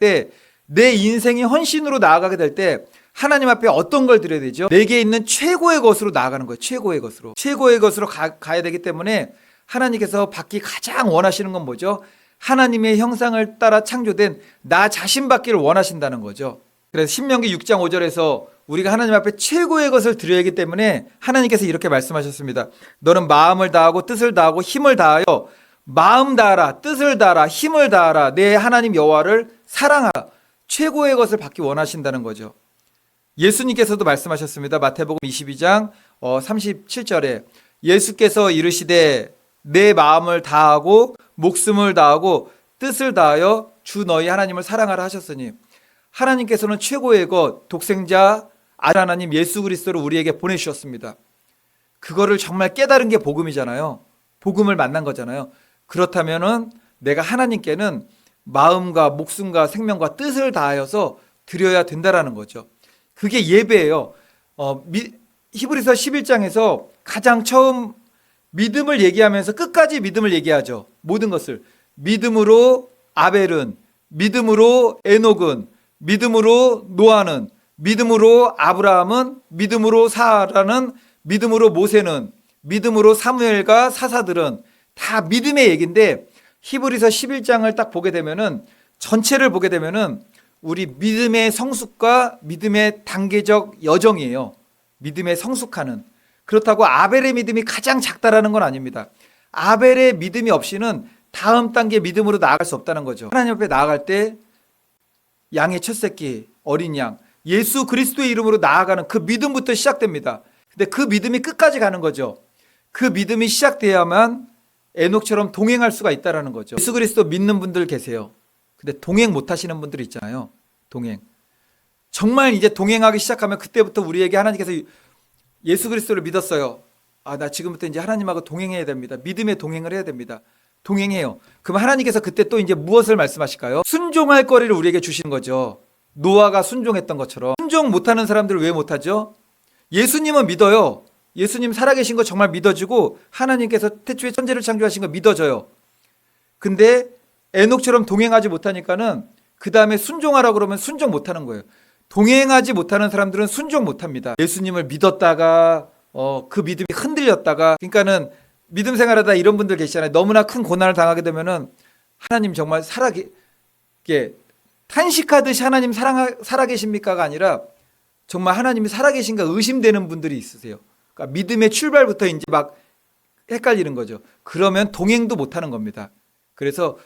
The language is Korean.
때 내 인생이 헌신으로 나아가게 될 때 하나님 앞에 어떤 걸 드려야 되죠? 내게 있는 최고의 것으로 나아가는 거예요. 최고의 것으로. 최고의 것으로 가, 가야 되기 때문에 하나님께서 받기 가장 원하시는 건 뭐죠? 하나님의 형상을 따라 창조된 나 자신 받기를 원하신다는 거죠. 그래서 신명기 6장 5절에서 우리가 하나님 앞에 최고의 것을 드려야 하기 때문에 하나님께서 이렇게 말씀하셨습니다. 너는 마음을 다하고 뜻을 다하고 힘을 다하여 마음 다하라, 뜻을 다하라, 힘을 다하라, 내 하나님 여호와를 사랑하라. 최고의 것을 받기 원하신다는 거죠. 예수님께서도 말씀하셨습니다. 마태복음 22장 37절에 예수께서 이르시되 내 마음을 다하고 목숨을 다하고 뜻을 다하여 주 너희 하나님을 사랑하라 하셨으니 하나님께서는 최고의 것 독생자 아들 하나님 예수 그리스도를 우리에게 보내주셨습니다. 그거를 정말 깨달은 게 복음이잖아요. 복음을 만난 거잖아요. 그렇다면은 내가 하나님께는 마음과 목숨과 생명과 뜻을 다하여서 드려야 된다라는 거죠. 그게 예배예요. 어, 미, 히브리서 11장에서 가장 처음 믿음을 얘기하면서 끝까지 믿음을 얘기하죠. 모든 것을 믿음으로 아벨은 믿음으로 에녹은 믿음으로 노아는 믿음으로 아브라함은 믿음으로 사라는 믿음으로 모세는 믿음으로 사무엘과 사사들은 다 믿음의 얘기인데 히브리서 11장을 딱 보게 되면은 전체를 보게 되면은 우리 믿음의 성숙과 믿음의 단계적 여정이에요. 믿음의 성숙하는. 그렇다고 아벨의 믿음이 가장 작다라는 건 아닙니다. 아벨의 믿음이 없이는 다음 단계 믿음으로 나아갈 수 없다는 거죠. 하나님 앞에 나아갈 때 양의 첫 새끼, 어린 양, 예수 그리스도의 이름으로 나아가는 그 믿음부터 시작됩니다. 근데 그 믿음이 끝까지 가는 거죠. 그 믿음이 시작돼야만 에녹처럼 동행할 수가 있다라는 거죠. 예수 그리스도 믿는 분들 계세요. 근데 동행 못 하시는 분들 있잖아요. 동행. 정말 이제 동행하기 시작하면 그때부터 우리에게 하나님께서 예수 그리스도를 믿었어요. 아, 나 지금부터 이제 하나님하고 동행해야 됩니다. 믿음의 동행을 해야 됩니다. 동행해요. 그럼 하나님께서 그때 또 이제 무엇을 말씀하실까요? 순종할 거리를 우리에게 주시는 거죠. 노아가 순종했던 것처럼. 순종 못하는 사람들을 왜 못하죠? 예수님은 믿어요. 예수님 살아계신 거 정말 믿어지고 하나님께서 태초에 천재를 창조하신 거 믿어져요. 근데 에녹처럼 동행하지 못하니까는 그 다음에 순종하라 그러면 순종 못하는 거예요. 동행하지 못하는 사람들은 순종 못합니다. 예수님을 믿었다가 어, 그 믿음이 흔들렸다가 그러니까는 믿음 생활하다 이런 분들 계시잖아요. 너무나 큰 고난을 당하게 되면은 하나님 정말 살아계 게 탄식하듯이 하나님 사랑 살아계십니까가 아니라 정말 하나님이 살아계신가 의심되는 분들이 있으세요. 그러니까 믿음의 출발부터 이제 막 헷갈리는 거죠. 그러면 동행도 못 하는 겁니다. 그래서